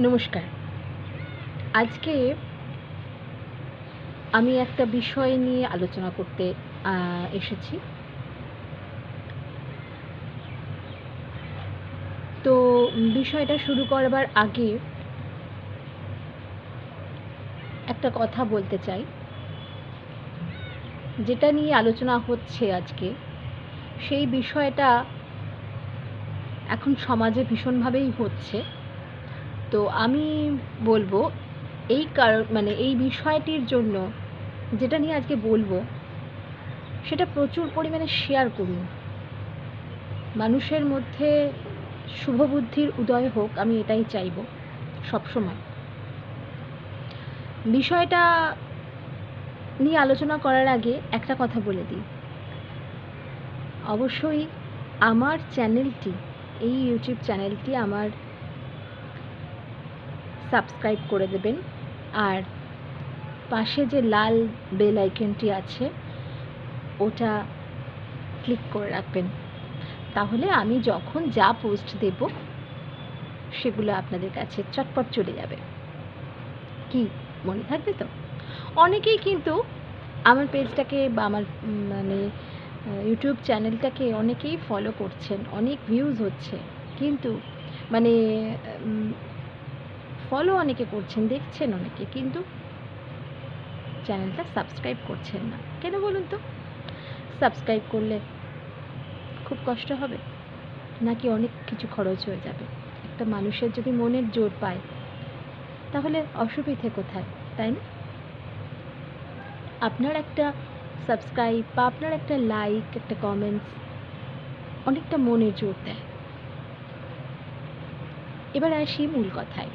নমস্কার। আজকে আমি একটা বিষয় নিয়ে আলোচনা করতে এসেছি। তো বিষয়টা শুরু করবার আগে একটা কথা বলতে চাই। যেটা নিয়ে আলোচনা হচ্ছে আজকে, সেই বিষয়টা এখন সমাজে ভীষণভাবেই হচ্ছে। তো আমি বলব, এই কারণ মানে এই বিষয়টির জন্য যেটা নিয়ে আজকে বলব, সেটা প্রচুর পরিমাণে শেয়ার করুন। মানুষের মধ্যে শুভবুদ্ধির উদয় হোক, আমি এটাই চাইব সবসময়। বিষয়টা নিয়ে আলোচনা করার আগে একটা কথা বলে দিই। অবশ্যই আমার চ্যানেলটি, এই ইউটিউব চ্যানেলটি আমার সাবস্ক্রাইব করে দেবেন। আর পাশে যে লাল বেল আইকনটি আছে, ওটা ক্লিক করে রাখবেন। তাহলে আমি যখন যা পোস্ট দেব, সেগুলো আপনাদের কাছে চটপট চলে যাবে। কি, মনে থাকবে তো? অনেকেই কিন্তু আমার পেজটাকে বা আমার মানে ইউটিউব চ্যানেলটাকে অনেকেই ফলো করছেন, অনেক ভিউজ হচ্ছে। কিন্তু মানে ফলো অনেকে করছেন, দেখছেন অনেকে, কিন্তু চ্যানেলটা সাবস্ক্রাইব করছেন না। কেন বলুন তো? সাবস্ক্রাইব করলে খুব কষ্ট হবে, নাকি অনেক কিছু খরচ হয়ে যাবে। একটা মানুষের যদি মনের জোর পায়, তাহলে অসুবিধে কোথায়, তাই না? আপনার একটা সাবস্ক্রাইব বা আপনার একটা লাইক একটা কমেন্টস অনেকটা মনে জোর দেয়। এবার আসি মূল কথায়।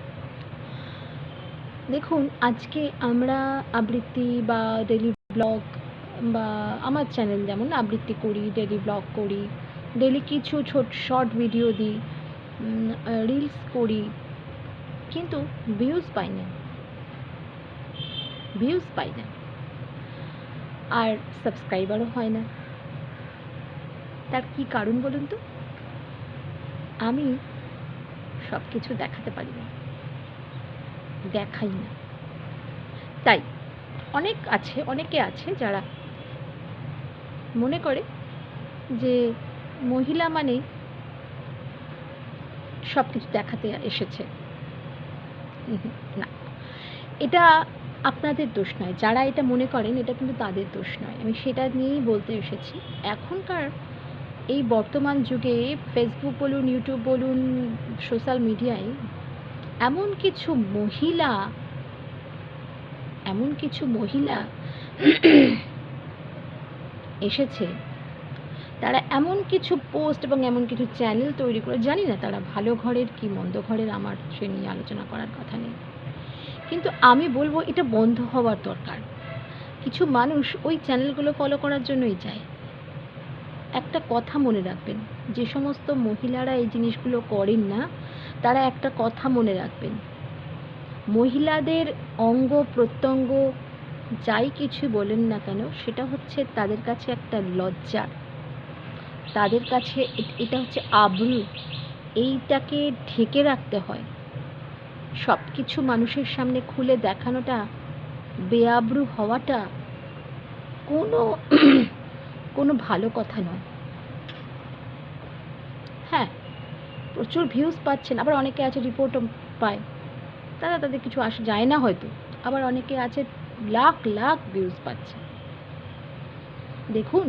দেখুন, আজকে আমরা আবৃত্তি বা ডেলি ব্লগ বা আমার চ্যানেল যেমন আবৃত্তি করি ডেলি ব্লগ করি ডেলি কিছু ছোট শর্ট ভিডিও দিই রিলস করি, কিন্তু ভিউজ পাই না। ভিউজ পাই না। আর সাবস্ক্রাইবারও হয় না। তার কি কারণ বলুন তো? আমি সব কিছু দেখাতে পারি না। দেখাই না। তাই অনেক আছে, অনেকে আছে যারা মনে করে যে মহিলা মানে সব কিছু দেখাতে এসেছে। না। এটা আপনাদের দোষ নয়। যারা এটা মনে করেন, এটা কিন্তু তাদের দোষ নয়। আমি সেটা নিয়েই বলতে এসেছি। এখনকার এই বর্তমান যুগে ফেসবুক বলুন ইউটিউব বলুন সোশ্যাল মিডিয়ায় এমন কিছু মহিলা, এমন কিছু মহিলা এসেছে, তারা এমন কিছু পোস্ট এবং এমন কিছু চ্যানেল তৈরি করে, জানি না তারা ভালো ঘরের কি মন্দ ঘরের আমার সে নিয়ে আলোচনা করার কথা নেই। কিন্তু আমি বলব এটা বন্ধ হওয়ার দরকার। কিছু মানুষ ওই চ্যানেলগুলো ফলো করার জন্যই যায়। একটা কথা মনে রাখবেন, যে সমস্ত মহিলারা এই জিনিসগুলো করেন না, তারা একটা কথা মনে রাখবেন। মহিলাদের অঙ্গ প্রত্যঙ্গ যাই কিছু বলেন না কেন, সেটা হচ্ছে তাদের কাছে একটা লজ্জার তাদের কাছে এটা হচ্ছে আবরু। এইটাকে ঢেকে রাখতে হয়। সব কিছু মানুষের সামনে খুলে দেখানোটা, বেআব্রু হওয়াটা কোনো কোনো ভালো কথা নয়। হ্যাঁ প্রচুর ভিউজ পাচ্ছেন, আবার অনেকে আছে রিপোর্টও পায়। তারা তাদের কিছু আসে, যায় না হয়তো, আবার অনেকে আছে লাখ লাখ ভিউজ পাচ্ছে। দেখুন,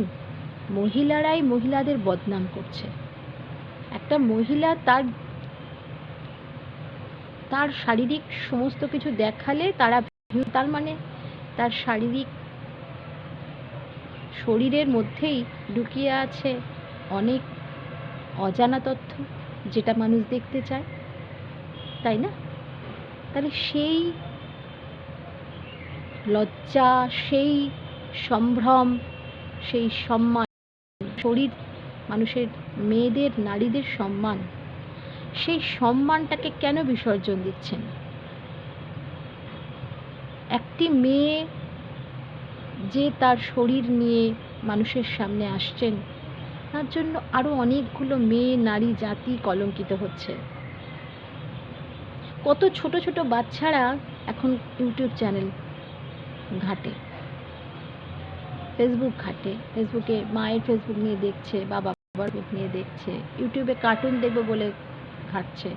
মহিলারাই মহিলাদের বদনাম করছে। একটা মহিলা তার তার শারীরিক সমস্ত কিছু দেখালে তারা, তার মানে তার শারীরিক শরীরের মধ্যেই লুকিয়ে আছে অনেক অজানা তথ্য যেটা মানুষ দেখতে চায়, তাই না? তাহলে সেই লজ্জা, সেই সম্ভ্রম, সেই সম্মান, শরীর, মানুষের মেয়েদের, নারীদের সম্মান, সেই সম্মানটাকে কেন বিসর্জন দিচ্ছেন? একটি মেয়ে যে তার শরীর নিয়ে মানুষের সামনে আসছেন, তার জন্য আরও অনেকগুলো মেয়ে, নারী, জাতি কলঙ্কিত হচ্ছে। কত ছোট ছোট বাচ্চারা এখন ইউটিউব চ্যানেল ঘাটে, ফেসবুক ঘাটে। ফেসবুকে মায়ের ফেসবুক নিয়ে দেখছে, বাবা বাবার বুক নিয়ে দেখছে, ইউটিউবে কার্টুন দেখবে বলে ঘাটছে।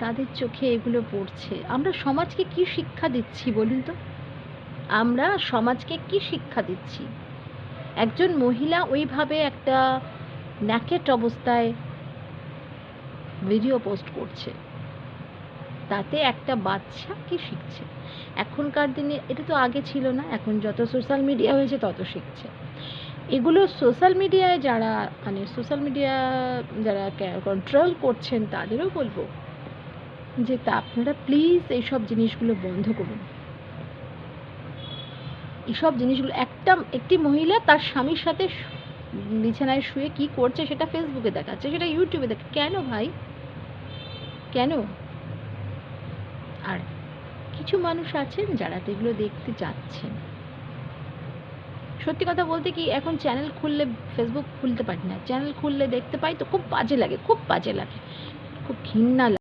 তাদের চোখে এগুলো পড়ছে। আমরা সমাজকে কি শিক্ষা দিচ্ছি বলুন তো? আমরা সমাজকে কি শিক্ষা দিচ্ছি? একজন মহিলা ওইভাবে একটা ন্যাকেট অবস্থায় ভিডিও পোস্ট করছে। তাতে একটা বাচ্চা কি শিখছে? এখনকার দিনে এটা তো আগে ছিল না, এখন যত সোশ্যাল মিডিয়া হয়েছে তত শিখছে। এগুলো সোশ্যাল মিডিয়ায় যারা মানে সোশ্যাল মিডিয়া যারা কন্ট্রোল করছেন তাদেরও বলব যে তা আপনারা প্লিজ এইসব জিনিসগুলো বন্ধ করুন। এইসব জিনিসগুলো, একটা, একটি মহিলা তার স্বামীর সাথে বিছানায় শুয়ে কি করছে সেটা ফেসবুকে দেখাচ্ছে, সেটা ইউটিউবে দেখ, কেন ভাই? কেন? আর কিছু মানুষ আছেন যারা তো এগুলো দেখতে যাচ্ছেন সত্যি কথা বলতে কি, এখন চ্যানেল খুললে ফেসবুক খুলতে পারি না। চ্যানেল খুললে দেখতে পাই তো খুব বাজে লাগে, খুব বাজে লাগে, খুব ঘৃণা